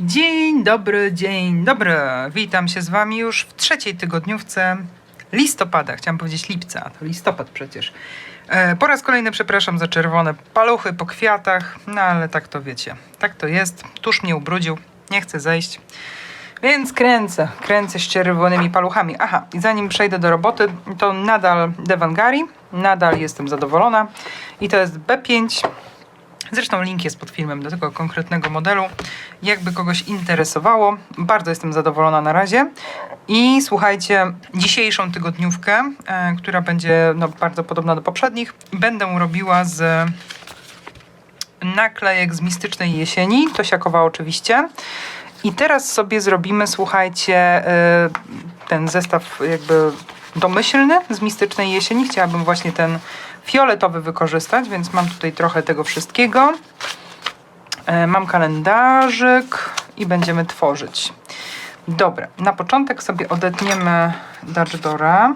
Dzień dobry, dzień dobry. Witam się z Wami już w trzeciej tygodniówce listopada. Chciałam powiedzieć lipca, to listopad przecież. E, po raz kolejny przepraszam za czerwone paluchy po kwiatach, no ale tak to wiecie. Tak to jest. Tuż mnie ubrudził, nie chcę zejść. Więc kręcę, kręcę z czerwonymi paluchami. Aha, i zanim przejdę do roboty, to nadal Devangari, nadal jestem zadowolona. I to jest B5. Zresztą link jest pod filmem do tego konkretnego modelu. Jakby kogoś interesowało, bardzo jestem zadowolona na razie. I słuchajcie, dzisiejszą tygodniówkę, e, która będzie no, bardzo podobna do poprzednich, będę robiła z naklejek z mistycznej jesieni, Tosiakowa oczywiście. I teraz sobie zrobimy, słuchajcie, e, ten zestaw jakby domyślny z mistycznej jesieni. Chciałabym właśnie ten fioletowy wykorzystać, więc mam tutaj trochę tego wszystkiego. E, Mam kalendarzyk i będziemy tworzyć. Dobra, na początek sobie odetniemy Dutchdora.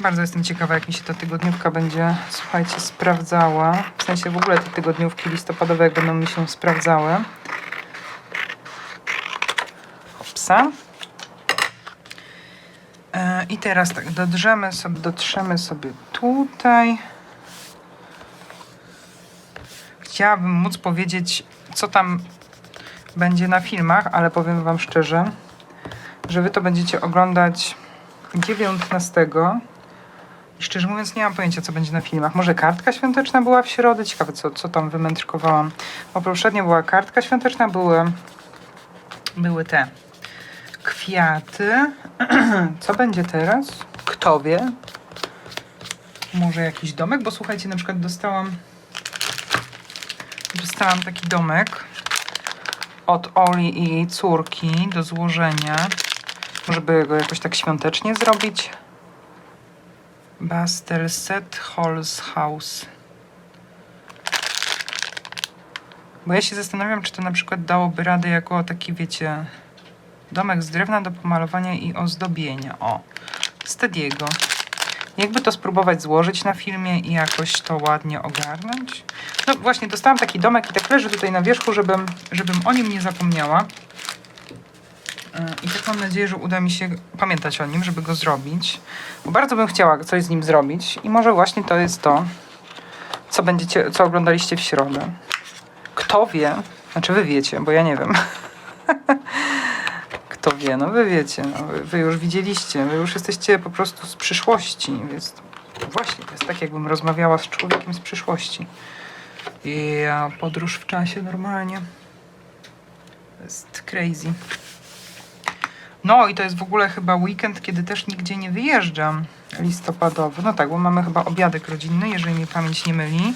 Bardzo jestem ciekawa, jak mi się ta tygodniówka będzie, słuchajcie, sprawdzała. W sensie w ogóle te tygodniówki listopadowe, jak będą mi się sprawdzały. Hopsa. E, I teraz tak, dodrzemy sobie, dotrzemy sobie tutaj. Chciałabym móc powiedzieć, co tam będzie na filmach, ale powiem Wam szczerze, że Wy to będziecie oglądać 19. I szczerze mówiąc, nie mam pojęcia, co będzie na filmach. Może kartka świąteczna była w środę? Ciekawe, co, co tam wymędrkowałam. Bo poprzednio była kartka świąteczna, były, były te kwiaty. Co będzie teraz? Kto wie? Może jakiś domek? Bo słuchajcie, na przykład dostałam dostałam taki domek od Oli i jej córki do złożenia. Żeby go jakoś tak świątecznie zrobić. Bastelset Halls House. Bo ja się zastanawiam, czy to na przykład dałoby radę jako taki, wiecie, Domek z drewna do pomalowania i ozdobienia. O, Stediego. Jakby to spróbować złożyć na filmie i jakoś to ładnie ogarnąć. No właśnie, dostałam taki domek i tak leży tutaj na wierzchu, żebym, żebym o nim nie zapomniała. Yy, I tak mam nadzieję, że uda mi się pamiętać o nim, żeby go zrobić. Bo bardzo bym chciała coś z nim zrobić i może właśnie to jest to, co będziecie, co oglądaliście w środę. Kto wie, znaczy wy wiecie, bo ja nie wiem. Kto wie, no wy wiecie, no, wy, wy już widzieliście, wy już jesteście po prostu z przyszłości, więc właśnie, to jest tak jakbym rozmawiała z człowiekiem z przyszłości. I ja podróż w czasie normalnie. To jest crazy. No i to jest w ogóle chyba weekend, kiedy też nigdzie nie wyjeżdżam. Listopadowy. No tak, bo mamy chyba obiadek rodzinny, jeżeli mnie pamięć nie myli.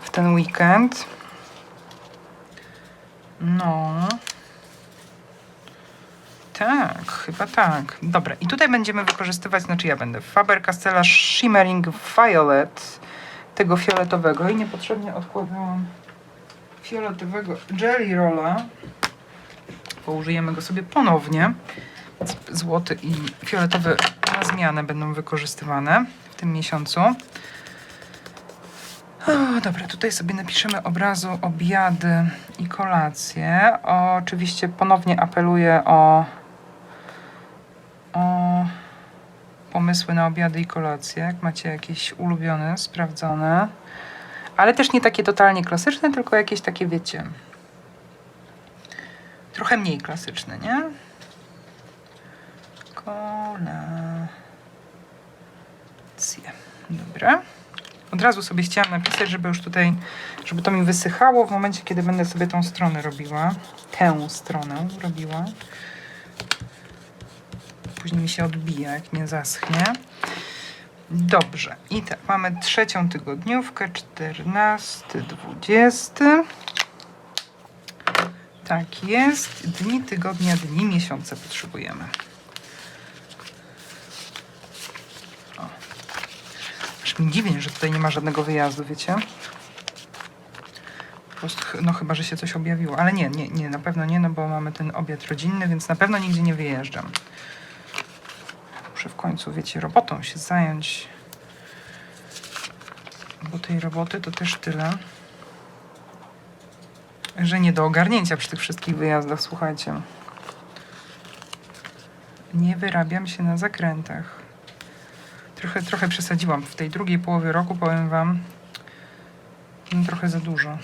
W ten weekend. No. Tak, chyba tak. Dobra, i tutaj będziemy wykorzystywać, znaczy ja będę Faber-Castella Shimmering Violet, tego fioletowego i niepotrzebnie odkładałam fioletowego Jelly Rolla, bo użyjemy go sobie ponownie. Złoty i fioletowy na zmianę będą wykorzystywane w tym miesiącu. O, dobra, tutaj sobie napiszemy obrazu obiady i kolacje. O, oczywiście ponownie apeluję o pomysły na obiady i kolacje. Jak macie jakieś ulubione, sprawdzone. Ale też nie takie totalnie klasyczne, tylko jakieś takie, wiecie, trochę mniej klasyczne, nie? Kolacje. Dobra. Od razu sobie chciałam napisać, żeby już tutaj, żeby to mi wysychało w momencie, kiedy będę sobie tą stronę robiła. Tę stronę robiła. Później mi się odbija, jak nie zaschnie. Dobrze. I tak, mamy trzecią tygodniówkę, 14, 20. Tak jest. Dni tygodnia, dni miesiące potrzebujemy. Aż mi dziwnie, że tutaj nie ma żadnego wyjazdu, wiecie? No chyba, że się coś objawiło. Ale nie, nie, nie, na pewno nie, no bo mamy ten obiad rodzinny, więc na pewno nigdzie nie wyjeżdżam. Końcu, wiecie, robotą się zająć. Bo tej roboty to też tyle, że nie do ogarnięcia przy tych wszystkich wyjazdach, słuchajcie. Nie wyrabiam się na zakrętach. Trochę, trochę przesadziłam. W tej drugiej połowie roku, powiem Wam, no, trochę za dużo.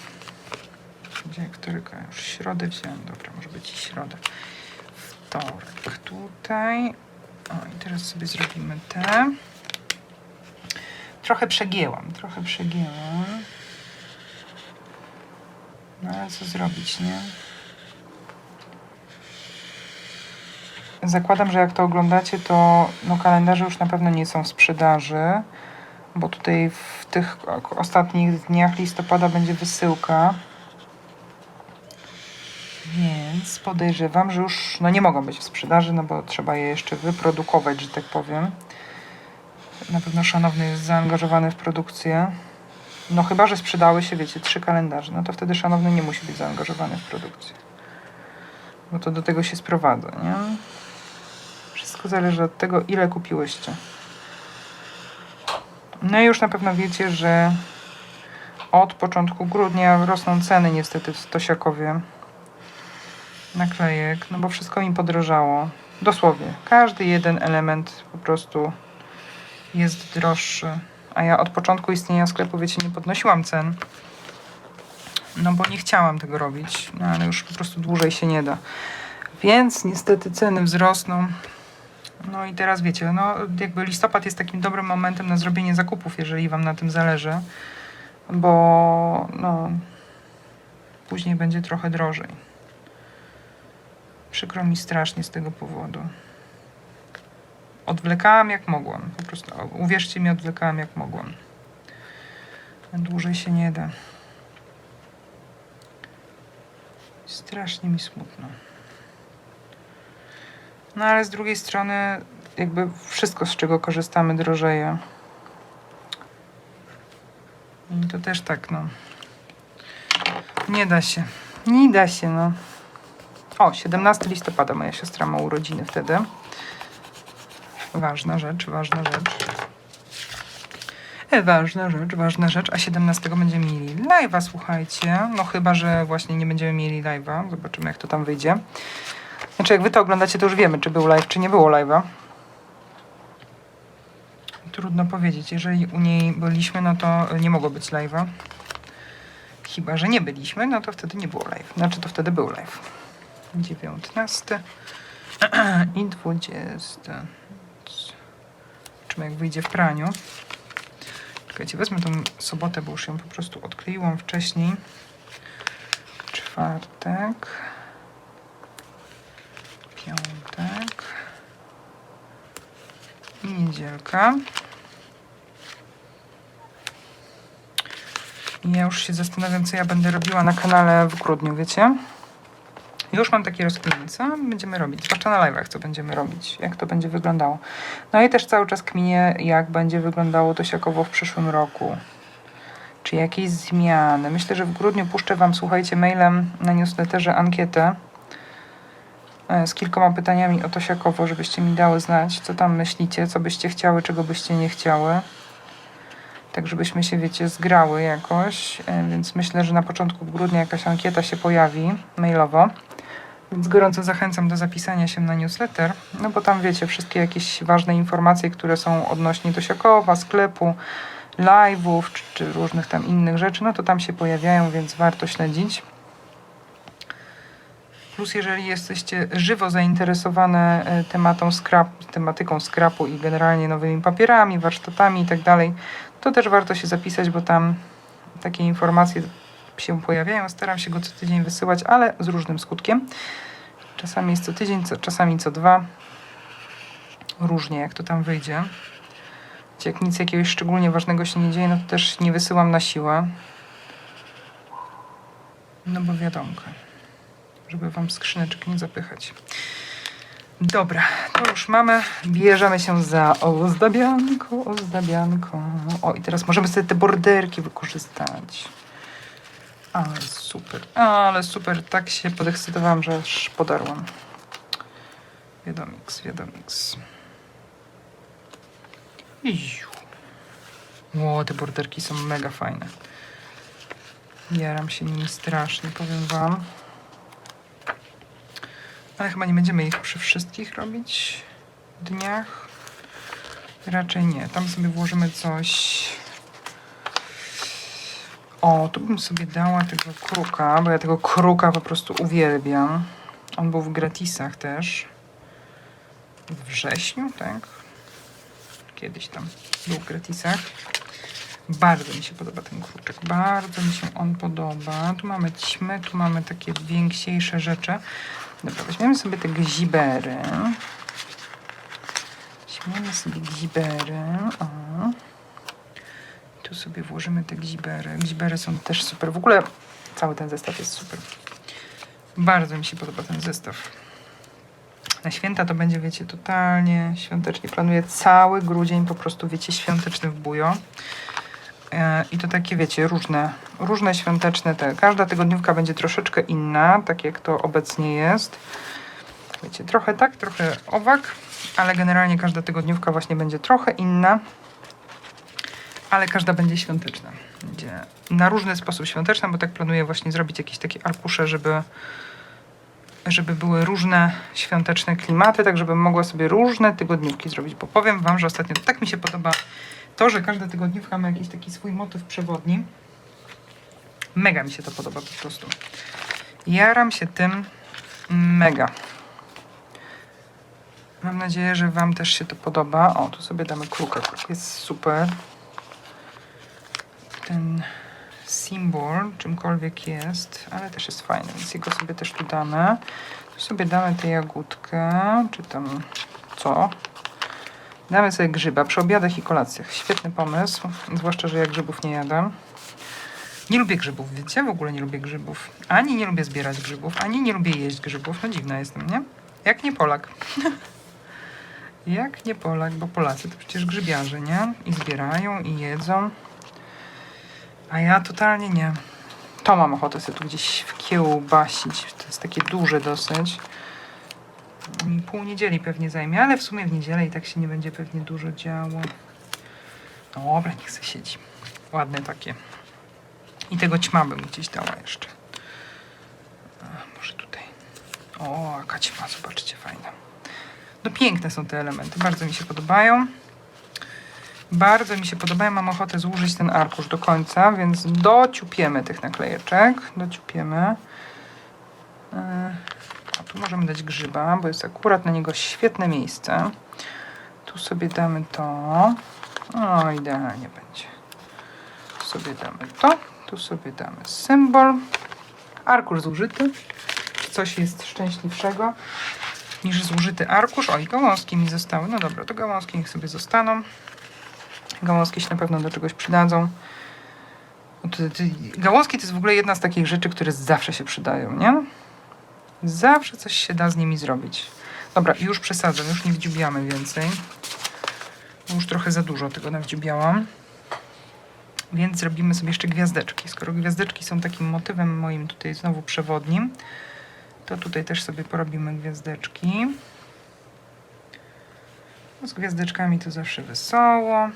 Gdzie któryka? Już środę wziąłem. Dobra, może być i środę. Wtorek tutaj. O, i teraz sobie zrobimy te. Trochę przegięłam, trochę przegięłam. No ale co zrobić, nie? Zakładam, że jak to oglądacie, to no, kalendarze już na pewno nie są w sprzedaży, bo tutaj w tych ostatnich dniach listopada będzie wysyłka. Więc podejrzewam, że już no, nie mogą być w sprzedaży, no bo trzeba je jeszcze wyprodukować, że tak powiem. Na pewno szanowny jest zaangażowany w produkcję. No chyba, że sprzedały się, wiecie, trzy kalendarze, no to wtedy szanowny nie musi być zaangażowany w produkcję. Bo to do tego się sprowadza, nie? Wszystko zależy od tego, ile kupiłyście. No i już na pewno wiecie, że od początku grudnia rosną ceny niestety w Stosiakowie naklejek, no bo wszystko mi podrożało. Dosłownie. Każdy jeden element po prostu jest droższy. A ja od początku istnienia sklepu, wiecie, nie podnosiłam cen. No bo nie chciałam tego robić, no ale już po prostu dłużej się nie da. Więc niestety ceny wzrosną. No i teraz wiecie, no jakby listopad jest takim dobrym momentem na zrobienie zakupów, jeżeli wam na tym zależy, bo no później będzie trochę drożej. Przykro mi strasznie z tego powodu. Odwlekałam jak mogłam. Po prostu, uwierzcie mi, odwlekałam jak mogłam. Dłużej się nie da. Strasznie mi smutno. No ale z drugiej strony, jakby wszystko, z czego korzystamy, drożeje. I to też tak, no. Nie da się. Nie da się, no. O, 17 listopada moja siostra ma urodziny wtedy. Ważna rzecz, ważna rzecz. E, Ważna rzecz, ważna rzecz. A 17 będziemy mieli live'a, słuchajcie. No chyba, że właśnie nie będziemy mieli live'a. Zobaczymy, jak to tam wyjdzie. Znaczy, jak wy to oglądacie, to już wiemy, czy był live, czy nie było live'a. Trudno powiedzieć. Jeżeli u niej byliśmy, no to nie mogło być live'a. Chyba, że nie byliśmy, no to wtedy nie było live. Znaczy, to wtedy był live. 19 i 20. Zobaczymy, jak wyjdzie w praniu. Czekajcie, wezmę tą sobotę, bo już ją po prostu odkleiłam wcześniej. Czwartek. Piątek. I niedzielka. I ja już się zastanawiam, co ja będę robiła na kanale w grudniu, wiecie? Już mam takie rozkminy, co będziemy robić, zwłaszcza na live'ach, co będziemy robić, jak to będzie wyglądało. No i też cały czas kminię, jak będzie wyglądało to siakowo w przyszłym roku. Czy jakieś zmiany. Myślę, że w grudniu puszczę Wam, słuchajcie, mailem na newsletterze ankietę e, z kilkoma pytaniami o to siakowo, żebyście mi dały znać, co tam myślicie, co byście chciały, czego byście nie chciały. Tak, żebyśmy się, wiecie, zgrały jakoś. E, Więc myślę, że na początku grudnia jakaś ankieta się pojawi mailowo. Więc gorąco zachęcam do zapisania się na newsletter, no bo tam wiecie, wszystkie jakieś ważne informacje, które są odnośnie do Siakowa, sklepu, live'ów czy, czy różnych tam innych rzeczy, no to tam się pojawiają, więc warto śledzić. Plus jeżeli jesteście żywo zainteresowane e, tematą scrap, tematyką scrapu i generalnie nowymi papierami, warsztatami i tak dalej, to też warto się zapisać, bo tam takie informacje się pojawiają. Staram się go co tydzień wysyłać, ale z różnym skutkiem. Czasami jest co tydzień, co, czasami co dwa. Różnie, jak to tam wyjdzie. Jak nic jakiegoś szczególnie ważnego się nie dzieje, no to też nie wysyłam na siłę. No bo wiadomo, żeby wam skrzyneczek nie zapychać. Dobra, to już mamy. Bierzemy się za ozdabianko, ozdabianko. O, i teraz możemy sobie te borderki wykorzystać. Ale super, ale super. Tak się podekscytowałam, że aż podarłam. Wiadomix, wiadomix. Iu. Ło, te borderki są mega fajne. Jaram się nimi strasznie, powiem wam. Ale chyba nie będziemy ich przy wszystkich robić dniach. Raczej nie. Tam sobie włożymy coś. O, tu bym sobie dała tego kruka, bo ja tego kruka po prostu uwielbiam. On był w gratisach też. W wrześniu, tak? Kiedyś tam był w gratisach. Bardzo mi się podoba ten kruczek. Bardzo mi się on podoba. Tu mamy ćmy, tu mamy takie więksiejsze rzeczy. Dobra, weźmiemy sobie te gzibery. Weźmiemy sobie gzibery. O. Tu sobie włożymy te gzibery. Gzibery są też super. W ogóle cały ten zestaw jest super. Bardzo mi się podoba ten zestaw. Na święta to będzie, wiecie, totalnie świątecznie. Planuję cały grudzień po prostu, wiecie, świąteczny w bujo. E, I to takie, wiecie, różne, różne świąteczne te. Każda tygodniówka będzie troszeczkę inna, tak jak to obecnie jest. Wiecie, trochę tak, trochę owak, ale generalnie każda tygodniówka właśnie będzie trochę inna. Ale każda będzie świąteczna. Będzie na różny sposób świąteczna, bo tak planuję właśnie zrobić jakieś takie arkusze, żeby żeby były różne świąteczne klimaty, tak żebym mogła sobie różne tygodniówki zrobić, bo powiem Wam, że ostatnio tak mi się podoba to, że każda tygodniówka ma jakiś taki swój motyw przewodni. Mega mi się to podoba po prostu. Jaram się tym mega. Mam nadzieję, że Wam też się to podoba. O, tu sobie damy kruka. Kruk jest super. Ten symbol, czymkolwiek jest, ale też jest fajny, więc jego sobie też tu damy. Tu sobie damy tę jagódkę, czy tam co? Damy sobie grzyba przy obiadach i kolacjach. Świetny pomysł, zwłaszcza, że ja grzybów nie jadam. Nie lubię grzybów, wiecie? W ogóle nie lubię grzybów. Ani nie lubię zbierać grzybów, ani nie lubię jeść grzybów. No dziwna jestem, nie? Jak nie Polak. Jak nie Polak, bo Polacy to przecież grzybiarze, nie? I zbierają, i jedzą. A ja totalnie nie. To mam ochotę sobie tu gdzieś wkiełbasić. To jest takie duże dosyć. Mi Pół niedzieli pewnie zajmie, ale w sumie w niedzielę i tak się nie będzie pewnie dużo działo. Dobra, niech se siedzi. Ładne takie. I tego ćma bym gdzieś dała jeszcze. A, może tutaj. O, jaka ćma, zobaczcie, fajna. No piękne są te elementy, bardzo mi się podobają. Bardzo mi się podobają, mam ochotę złożyć ten arkusz do końca, więc dociupiemy tych naklejeczek. Dociupiemy. Yy, A tu możemy dać grzyba, bo jest akurat na niego świetne miejsce. Tu sobie damy to. O, idealnie będzie. Tu sobie damy to. Tu sobie damy symbol. Arkusz zużyty. Coś jest szczęśliwszego niż zużyty arkusz? O, i gałązki mi zostały. No dobra, to gałązki niech sobie zostaną. Gałązki się na pewno do czegoś przydadzą. No Gałązki to jest w ogóle jedna z takich rzeczy, które zawsze się przydają, nie? Zawsze coś się da z nimi zrobić. Dobra, już przesadzam, już nie wdziubiamy więcej. Już trochę za dużo tego nawdziubiałam. Więc zrobimy sobie jeszcze gwiazdeczki. Skoro gwiazdeczki są takim motywem moim tutaj znowu przewodnim, to tutaj też sobie porobimy gwiazdeczki. No, Z gwiazdeczkami to zawsze wesoło.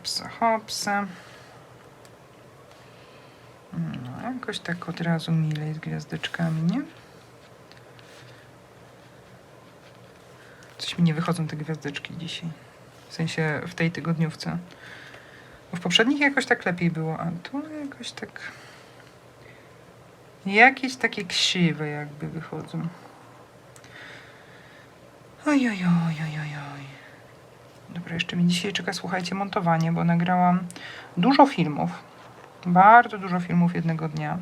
Hopsa, hopsa. No, jakoś tak od razu milej z gwiazdeczkami, nie? Coś mi nie wychodzą te gwiazdeczki dzisiaj. W sensie w tej tygodniówce. Bo w poprzednich jakoś tak lepiej było, a tu jakoś tak... Jakieś takie krzywe jakby wychodzą. Oj, oj, oj, oj, oj. Dobra, jeszcze mi dzisiaj czeka, słuchajcie, montowanie, bo nagrałam dużo filmów. Bardzo dużo filmów jednego dnia.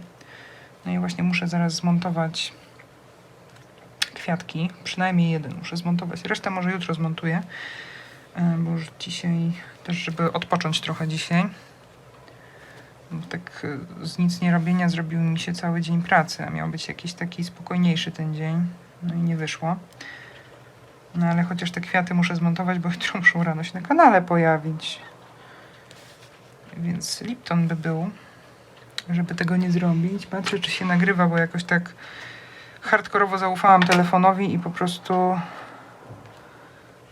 No i właśnie muszę zaraz zmontować kwiatki. Przynajmniej jeden muszę zmontować. Resztę może jutro zmontuję. e, Bo już dzisiaj też, żeby odpocząć trochę dzisiaj. Bo tak e, z nic nie robienia zrobił mi się cały dzień pracy, a miał być jakiś taki spokojniejszy ten dzień. No i nie wyszło. No ale chociaż te kwiaty muszę zmontować, bo jutro muszą rano się na kanale pojawić. Więc Lipton by był, żeby tego nie zrobić. Patrzę, czy się nagrywa, bo jakoś tak hardkorowo zaufałam telefonowi i po prostu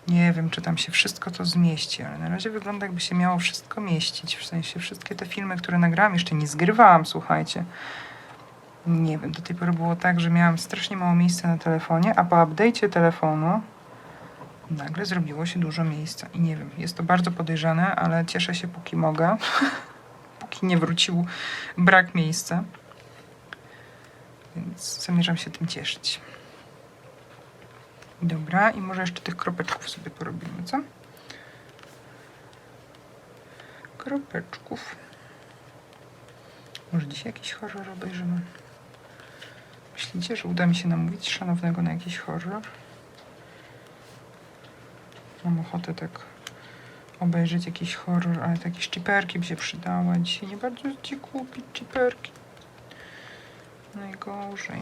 Nie wiem, czy tam się wszystko to zmieści, ale na razie wygląda jakby się miało wszystko mieścić. W sensie wszystkie te filmy, które nagrałam, jeszcze nie zgrywałam, słuchajcie. Nie wiem, do tej pory było tak, że miałam strasznie mało miejsca na telefonie, a po update'cie telefonu nagle zrobiło się dużo miejsca. I nie wiem, jest to bardzo podejrzane, ale cieszę się póki mogę. póki nie wrócił brak miejsca. Więc zamierzam się tym cieszyć. Dobra, i może jeszcze tych kropeczków sobie porobimy, co? Kropeczków. Może dzisiaj jakiś horror obejrzymy? Myślicie, że uda mi się namówić szanownego na jakiś horror? Mam ochotę tak obejrzeć jakiś horror, ale takie szczyperki by się przydały. Dzisiaj nie bardzo ci kupić szczyperki. Najgorzej.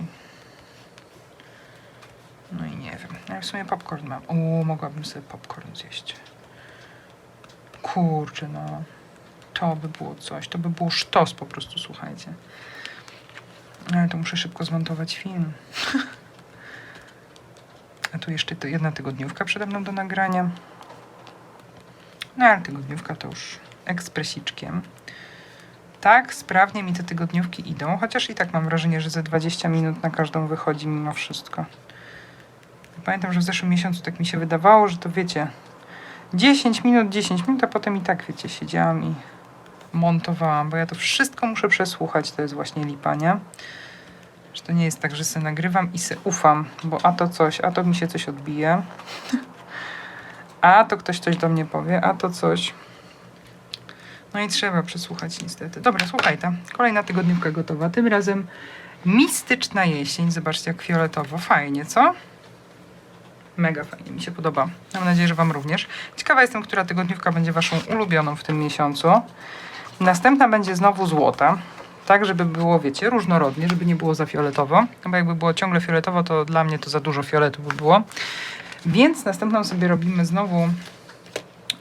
No i nie wiem. Ja w sumie popcorn mam. O, mogłabym sobie popcorn zjeść. Kurczę, no. To by było coś. To by było sztos po prostu, słuchajcie. Ale to muszę szybko zmontować film. Tu jeszcze jedna tygodniówka przede mną do nagrania. No ale tygodniówka to już ekspresiczkiem. Tak, sprawnie mi te tygodniówki idą, chociaż i tak mam wrażenie, że ze 20 minut na każdą wychodzi mimo wszystko. Pamiętam, że w zeszłym miesiącu tak mi się wydawało, że to wiecie, 10 minut, 10 minut, a potem i tak wiecie, siedziałam i montowałam, bo ja to wszystko muszę przesłuchać, to jest właśnie lipa, nie? Że to nie jest tak, że se nagrywam i se ufam, bo a to coś, a to mi się coś odbije, a to ktoś coś do mnie powie, a to coś. No i trzeba przesłuchać niestety. Dobra, słuchaj, ta kolejna tygodniówka gotowa. Tym razem mistyczna jesień. Zobaczcie, jak fioletowo. Fajnie, co? Mega fajnie, mi się podoba. Mam nadzieję, że Wam również. Ciekawa jestem, która tygodniówka będzie Waszą ulubioną w tym miesiącu. Następna będzie znowu złota. Tak, żeby było, wiecie, różnorodnie, żeby nie było za fioletowo. No Bo jakby było ciągle fioletowo, to dla mnie to za dużo fioletu by było. Więc następną sobie robimy znowu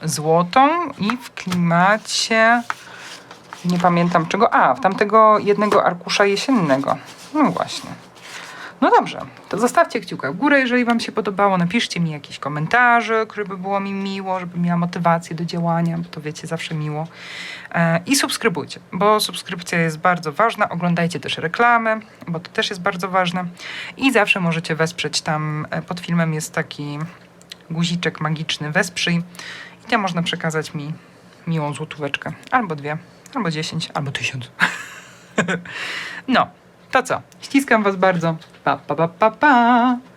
złotą i w klimacie nie pamiętam czego. A, w tamtego jednego arkusza jesiennego. No właśnie. No dobrze, to zostawcie kciuka w górę, jeżeli Wam się podobało. Napiszcie mi jakieś komentarze, które by było mi miło, żeby miała motywację do działania, bo to wiecie, zawsze miło. E, I subskrybujcie, bo subskrypcja jest bardzo ważna. Oglądajcie też reklamy, bo to też jest bardzo ważne. I zawsze możecie wesprzeć tam, e, pod filmem jest taki guziczek magiczny wesprzyj i tam można przekazać mi miłą złotóweczkę. Albo dwie, albo dziesięć, albo tysiąc. no, to co? Ściskam Was bardzo. Pa, pa, pa, pa, pa.